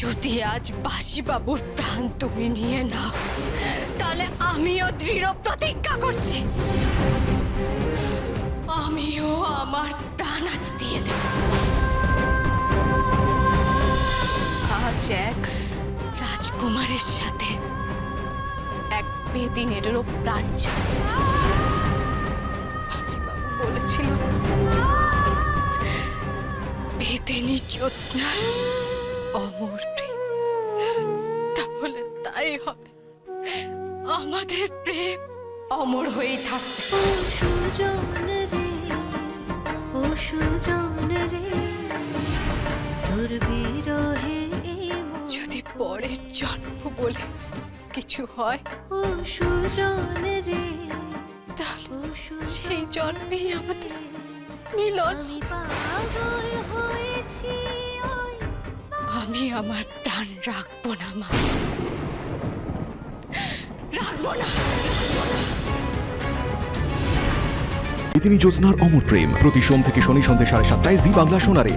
যদি আজ বাসিবাবুর প্রাণ তুমি নিয়ে নাও, তাহলে আমিও দৃঢ় প্রতিজ্ঞা করছি। আমিও আমার প্রাণ আজ দিয়ে দেব। আজ এক রাজকুমারের সাথে এক বেদিনেরও প্রাণ চাই। বলেছিল, বেদিনী জ্যোৎস্নার অমর প্রেম। তাহলে তাই হবে। আমাদের প্রেম অমর হয়েই থাকবে। যদি পরের জন্ম বলে কিছু হয় তাহলে সেই জন্মেই আমাদের মিলন। হয়েছি আমি আমার টান রাখব না, মা। রাখব না ইতিনি জ্যোৎস্নার অমর প্রেম। প্রতি সোম থেকে শনি সন্ধ্যে সাড়ে সাতটায় জি বাংলা শোনারে